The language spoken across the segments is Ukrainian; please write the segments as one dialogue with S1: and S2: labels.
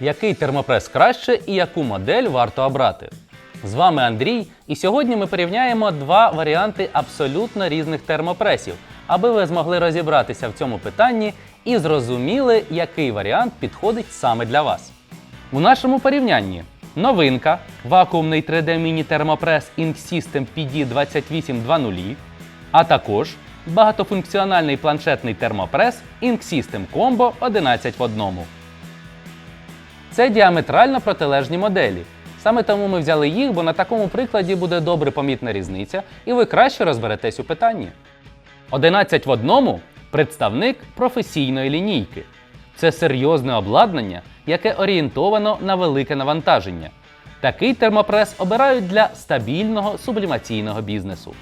S1: Який термопрес краще і яку модель варто обрати? З вами Андрій, і сьогодні ми порівняємо два варіанти абсолютно різних термопресів, аби ви змогли розібратися в цьому питанні і зрозуміли, який варіант підходить саме для вас. У нашому порівнянні новинка вакуумний 3D міні-термопрес InkSystem PD2820, а також багатофункціональний планшетний термопрес InkSystem Combo 11 в одному. Це діаметрально протилежні моделі. Саме тому ми взяли їх, бо на такому прикладі буде добре помітна різниця, і ви краще розберетесь у питанні. 11 в одному представник професійної лінійки. Це серйозне обладнання, яке орієнтовано на велике навантаження. Такий термопрес обирають для стабільного сублімаційного бізнесу.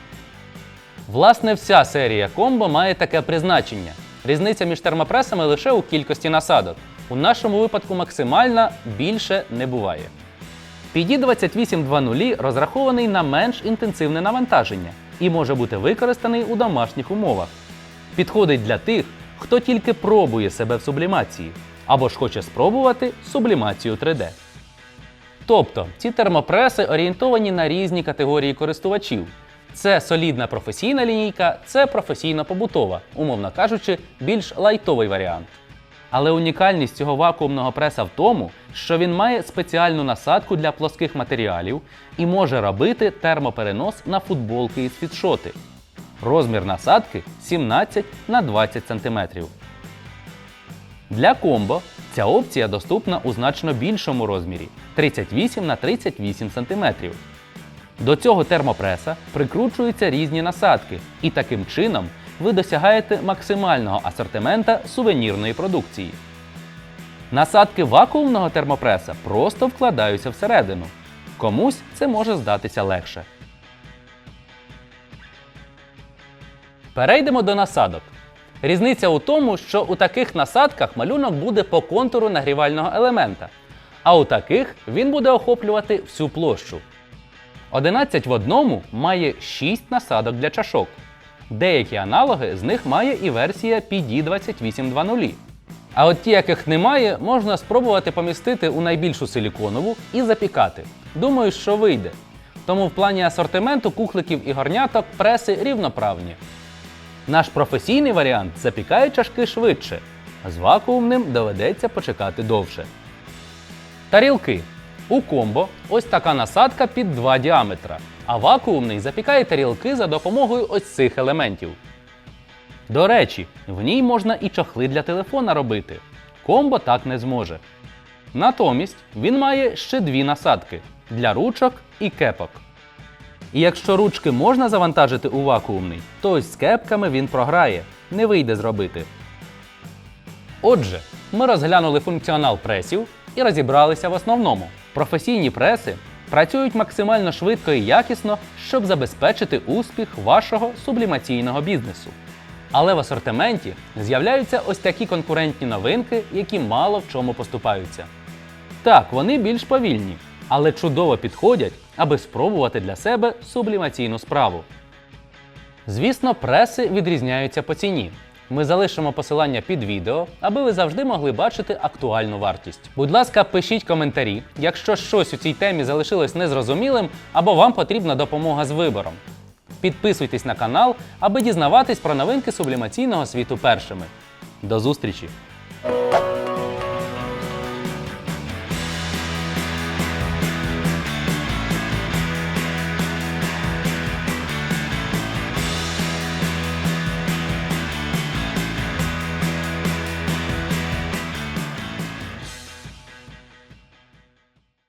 S1: Власне, вся серія комбо має таке призначення. Різниця між термопресами лише у кількості насадок. У нашому випадку максимальна більше не буває. PD2820 розрахований на менш інтенсивне навантаження і може бути використаний у домашніх умовах. Підходить для тих, хто тільки пробує себе в сублімації або ж хоче спробувати сублімацію 3D. Тобто ці термопреси орієнтовані на різні категорії користувачів. Це солідна професійна лінійка, це професійно-побутова, умовно кажучи, більш лайтовий варіант. Але унікальність цього вакуумного преса в тому, що він має спеціальну насадку для плоских матеріалів і може робити термоперенос на футболки і світшоти. Розмір насадки 17 на 20 см. Для комбо ця опція доступна у значно більшому розмірі 38 на 38 см. До цього термопреса прикручуються різні насадки, і таким чином ви досягаєте максимального асортимента сувенірної продукції. Насадки вакуумного термопреса просто вкладаються всередину. Комусь це може здатися легше. Перейдемо до насадок. Різниця у тому, що у таких насадках малюнок буде по контуру нагрівального елемента, а у таких він буде охоплювати всю площу. 11 в одному має 6 насадок для чашок. Деякі аналоги з них має і версія PD2820. А от ті, яких немає, можна спробувати помістити у найбільшу силіконову і запікати. Думаю, що вийде. Тому в плані асортименту кухликів і горняток преси рівноправні. Наш професійний варіант запікає чашки швидше, а з вакуумним доведеться почекати довше. Тарілки. У комбо ось така насадка під два діаметра, а вакуумний запікає тарілки за допомогою ось цих елементів. До речі, в ній можна і чохли для телефона робити. Комбо так не зможе. Натомість він має ще дві насадки для ручок і кепок. І якщо ручки можна завантажити у вакуумний, то ось з кепками він програє, не вийде зробити. Отже, ми розглянули функціонал пресів і розібралися в основному. Професійні преси працюють максимально швидко і якісно, щоб забезпечити успіх вашого сублімаційного бізнесу. Але в асортименті з'являються ось такі конкурентні новинки, які мало в чому поступаються. Так, вони більш повільні, але чудово підходять, аби спробувати для себе сублімаційну справу. Звісно, преси відрізняються по ціні. Ми залишимо посилання під відео, аби ви завжди могли бачити актуальну вартість. Будь ласка, пишіть коментарі, якщо щось у цій темі залишилось незрозумілим або вам потрібна допомога з вибором. Підписуйтесь на канал, аби дізнаватись про новинки сублімаційного світу першими. До зустрічі!